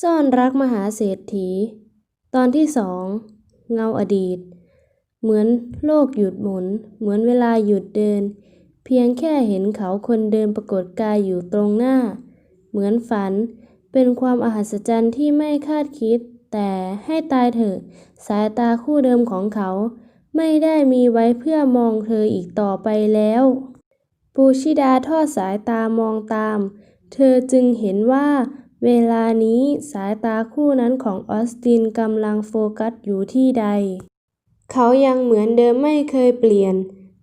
ซ่อนรักมหาเศรษฐี ตอนที่สองเงาอดีต เหมือนโลกหยุดหมุน เหมือนเวลาหยุดเดิน เพียงแค่เห็นเขาคนเดินปรากฏกายอยู่ตรงหน้า เหมือนฝัน เป็นความมหัศจรรย์ที่ไม่คาดคิด แต่ให้ตายเถอะ สายตาคู่เดิมของเขา ไม่ได้มีไว้เพื่อมองเธออีกต่อไปแล้ว ปูชิดาทอดสายตามองตาม เธอจึงเห็นว่า เวลานี้สายตาคู่นั้นของออสตินกำลังโฟกัสอยู่ที่ใด เขายังเหมือนเดิมไม่เคยเปลี่ยน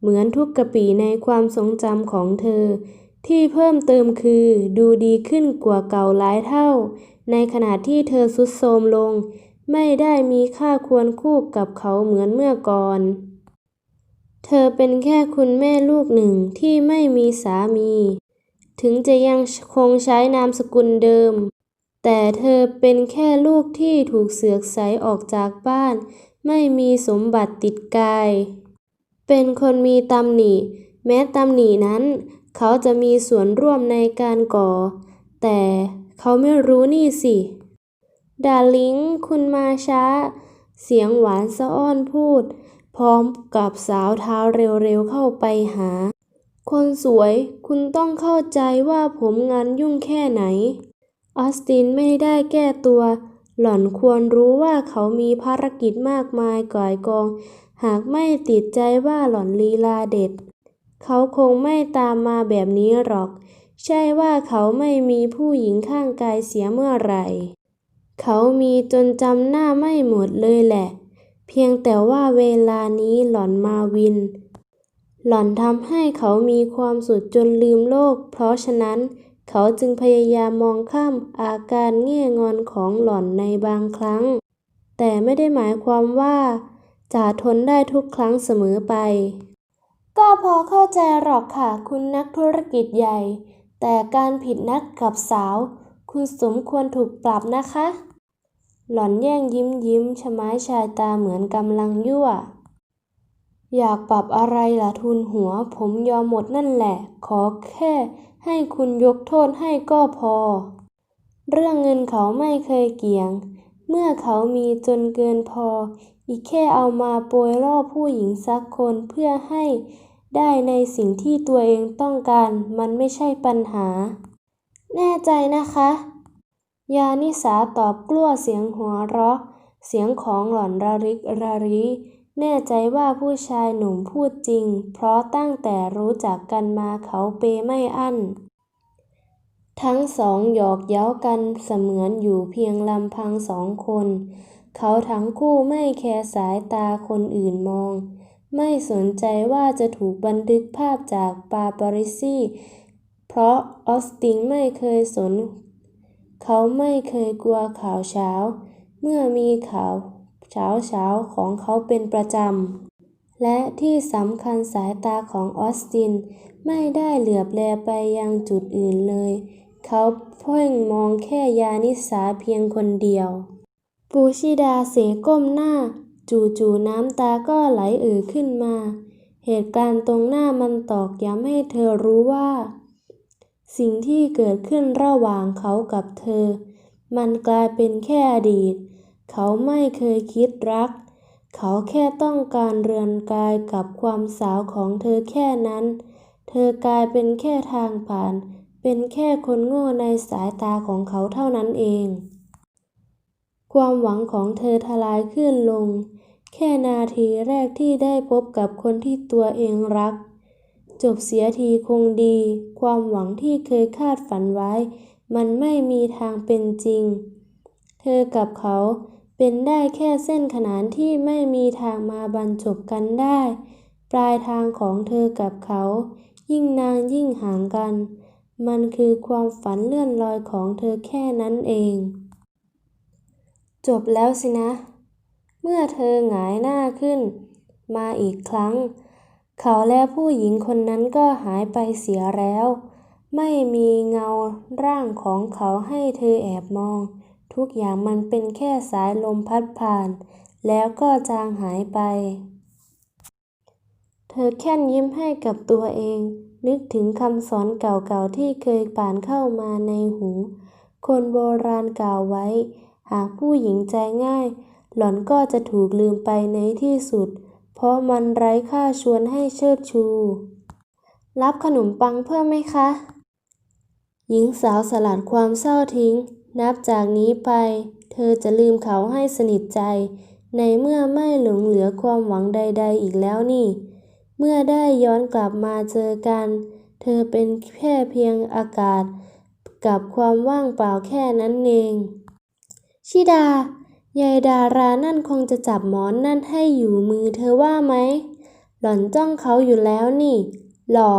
เหมือนทุกกะปีในความทรงจำของเธอ ที่เพิ่มเติมคือดูดีขึ้นกว่าเก่าหลายเท่า ในขณะที่เธอสุดโทรมลง ไม่ได้มีค่าควรคู่กับเขาเหมือนเมื่อก่อน เธอเป็นแค่คุณแม่ลูกหนึ่งที่ไม่มีสามี ถึงจะยังคงใช้นามสกุลเดิม แต่เธอเป็นแค่ลูกที่ถูกเสือกไสออกจากบ้าน ไม่มีสมบัติติดกาย เป็นคนมีตำหนิ แม้ตำหนินั้น เขาจะมีส่วนร่วมในการก่อ แต่เขาไม่รู้นี่สิดาลิงคุณมาช้า เสียงหวานสะอ้อนพูด พร้อมกับสาวเท้าเร็วๆเข้าไปหา คนสวยคุณต้องเข้าใจว่าผมงานยุ่งแค่ไหน ออสตินไม่ได้แก้ตัว หล่อนควรรู้ว่าเขามีภารกิจมากมายก่ายกอง หากไม่ติดใจว่าหล่อนลีลาเด็ด เขาคงไม่ตามมาแบบนี้หรอก ใช่ว่าเขาไม่มีผู้หญิงข้างกายเสียเมื่อไหร่ เขามีจนจำหน้าไม่หมดเลยแหละ เพียงแต่ว่าเวลานี้หล่อนมาวิน หล่อนทำให้เขามีความสุขจนลืมโลก เพราะฉะนั้น เขาจึงพยายามมองข้ามอาการแง่งอนของหล่อนในบางครั้ง แต่ไม่ได้หมายความว่าจะทนได้ทุกครั้งเสมอไป ก็พอเข้าใจหรอกค่ะคุณนักธุรกิจใหญ่ แต่การผิดนัดกับสาว คุณสมควรถูกปรับนะคะ หล่อนแย่งยิ้มยิ้มชะไม้ชายตาเหมือนกำลังยั่ว อยากปรับอะไรล่ะทุนหัว ผมยอมหมดนั่นแหละ ขอแค่ให้คุณยกโทษให้ก็พอ เรื่องเงินเขาไม่เคยเกี่ยง เมื่อเขามีจนเกินพอ อีกแค่เอามาโปรยล่อผู้หญิงสักคนเพื่อให้ได้ในสิ่งที่ตัวเองต้องการ มันไม่ใช่ปัญหา แน่ใจนะคะ ยานิสาตอบกลั้วเสียงหัวเราะ เสียงของหล่อนระริกระรี แน่ใจว่าผู้ชายหนุ่มพูดจริง เพราะตั้งแต่รู้จักกันมาเขาเปไม่อั้น ทั้งสองหยอกเย้ากันเสมือนอยู่เพียงลำพังสองคน เขาทั้งคู่ไม่แคร์สายตาคนอื่นมอง ไม่สนใจว่าจะถูกบันทึกภาพจากปาปาริซี่เพราะออสตินไม่เคยสน เขาไม่เคยกลัวข่าวเช้า เมื่อมีข่าว เช้าเช้าของเขาเป็นประจำ และที่สำคัญสายตาของออสติน ไม่ได้เหลือบแลไปยังจุดอื่นเลย เขาเพ่งมองแค่ยานิสาเพียงคนเดียว ปูชิดาเสก้มหน้า จู่ๆน้ำตาก็ไหลเอ่อขึ้นมา เหตุการณ์ตรงหน้ามันตอกย้ำให้เธอรู้ว่า สิ่งที่เกิดขึ้นระหว่างเขากับเธอ มันกลายเป็นแค่อดีต เขาไม่เคยคิดรัก เขาแค่ต้องการเรือนกายกับความสาวของเธอแค่นั้น เธอกลายเป็นแค่ทางผ่าน เป็นแค่คนโง่ในสายตาของเขาเท่านั้นเอง ความหวังของเธอทลายขึ้นลง แค่นาทีแรกที่ได้พบกับคนที่ตัวเองรัก จบเสียทีคงดี ความหวังที่เคยคาดฝันไว้ มันไม่มีทางเป็นจริง เธอกับเขา เป็นได้แค่เส้นขนานที่ไม่มีทางมาบรรจบกันได้ ปลายทางของเธอกับเขา ยิ่งนานยิ่งห่างกัน มันคือความฝันเลื่อนลอยของเธอแค่นั้นเอง จบแล้วสินะ เมื่อเธอหงายหน้าขึ้น มาอีกครั้ง เขาและผู้หญิงคนนั้นก็หายไปเสียแล้ว ไม่มีเงาร่างของเขาให้เธอแอบมอง ทุกอย่างมันเป็นแค่สายลมพัดผ่าน แล้วก็จางหายไป เธอแค่นยิ้มให้กับตัวเอง นึกถึงคำสอนเก่าๆที่เคยผ่านเข้ามาในหู คนโบราณกล่าวไว้ หากผู้หญิงใจง่าย หล่อนก็จะถูกลืมไปในที่สุด เพราะมันไร้ค่าชวนให้เชิดชู รับขนมปังเพิ่มไหมคะ หญิงสาวสลัดความเศร้าทิ้ง นับจากนี้ไป เธอจะลืมเขาให้สนิทใจ ในเมื่อไม่หลงเหลือความหวังใด ๆ อีกแล้วนี่ เมื่อได้ย้อนกลับมาเจอกัน เธอเป็นแค่เพียงอากาศ กับความว่างเปล่าแค่นั้นเอง ชิดายายดารานั่นคงจะจับหมอนนั่นให้อยู่มือเธอว่าไหม หล่อนจ้องเขาอยู่แล้วนี่ หล่อ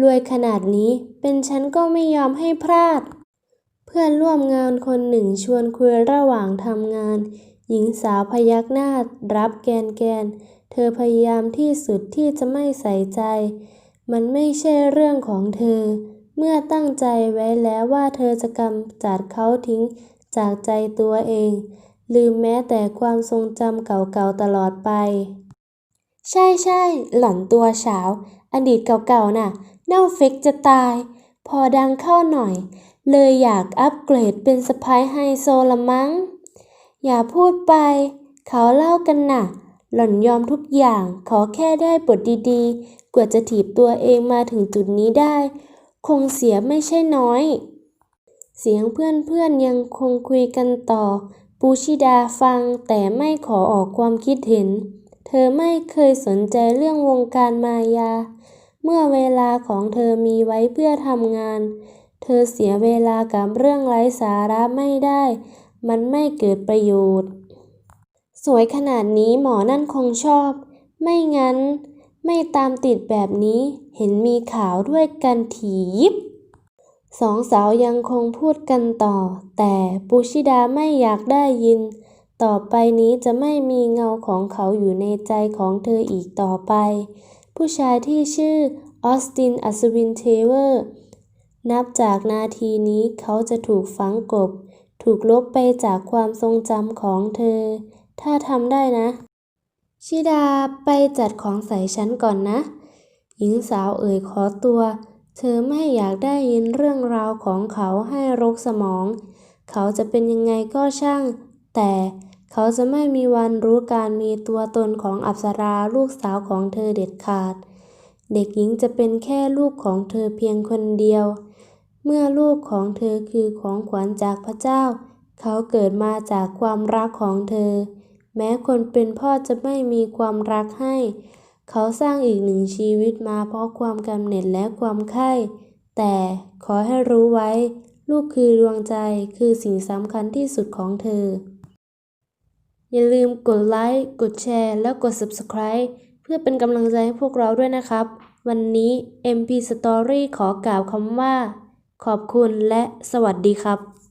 รวยขนาดนี้ เป็นฉันก็ไม่ยอมให้พลาด เพื่อนร่วมงานคนหนึ่งชวนคุยระหว่างทำงาน หญิงสาวพยักหน้ารับแกนแกน เธอพยายามที่สุดที่จะไม่ใส่ใจ มันไม่ใช่เรื่องของเธอ เมื่อตั้งใจไว้แล้วว่าเธอจะกำจัดเขาทิ้งจากใจตัวเอง ลืมแม้แต่ความทรงจำเก่าๆตลอดไป ใช่ใช่หล่อนตัวเฉาอดีตเก่าๆน่ะ เน่าเฟกจะตาย พอดังเข้าหน่อย เลยอยากอัปเกรดเป็นสะพ้ายไฮโซละมั้ง อย่าพูดไป เขาเล่ากันน่ะ หล่อนยอมทุกอย่าง ขอแค่ได้บทดีๆ กว่าจะถีบตัวเองมาถึงจุดนี้ได้ คงเสียไม่ใช่น้อย เสียงเพื่อนๆยังคงคุยกันต่อ ปูชิดาฟังแต่ไม่ขอออกความคิดเห็น เธอไม่เคยสนใจเรื่องวงการมายา เมื่อเวลาของเธอมีไว้เพื่อทำงาน เธอเสียเวลากับเรื่องไร้สาระไม่ได้ มันไม่เกิดประโยชน์ สวยขนาดนี้หมอนั่นคงชอบ ไม่งั้น ไม่ตามติดแบบนี้ เห็นมีข่าวด้วยกันถียิบสองสาวยังคงพูดกันต่อ แต่ปุชิดาไม่อยากได้ยิน ต่อไปนี้จะไม่มีเงาของเขาอยู่ในใจของเธออีกต่อไป ผู้ชายที่ชื่อออสตินอัศวินเทเวอร์ นับจากนาทีนี้เขาจะถูกฝังกบ ถูกลบไปจากความทรงจำของเธอ ถ้าทำได้นะ ชิดาไปจัดของใส่ฉันก่อนนะ หญิงสาวเอ่ยขอตัว เธอไม่อยากได้ยินเรื่องราวของเขาให้รกสมอง เขาจะเป็นยังไงก็ช่าง แต่ เขาจะไม่มีวันรู้การมีตัวตนของอัปสราลูกสาวของเธอเด็ดขาด เด็กหญิงจะเป็นแค่ลูกของเธอเพียงคนเดียว เมื่อลูกของเธอคือของขวัญจากพระเจ้า เขาเกิดมาจากความรักของเธอ แม้คนเป็นพ่อจะไม่มีความรักให้ เขาสร้างอีกหนึ่งชีวิตมาเพราะความกำเนิดและความใคร่แต่ขอให้รู้ไว้ ลูกคือดวงใจคือสิ่งสำคัญที่สุดของเธอ อย่าลืมกดไลค์กดแชร์แล้วกด Subscribe เพื่อเป็นกำลังใจให้พวกเราด้วยนะครับ วันนี้ MP Story ขอกล่าวคำว่า ขอบคุณและสวัสดีครับ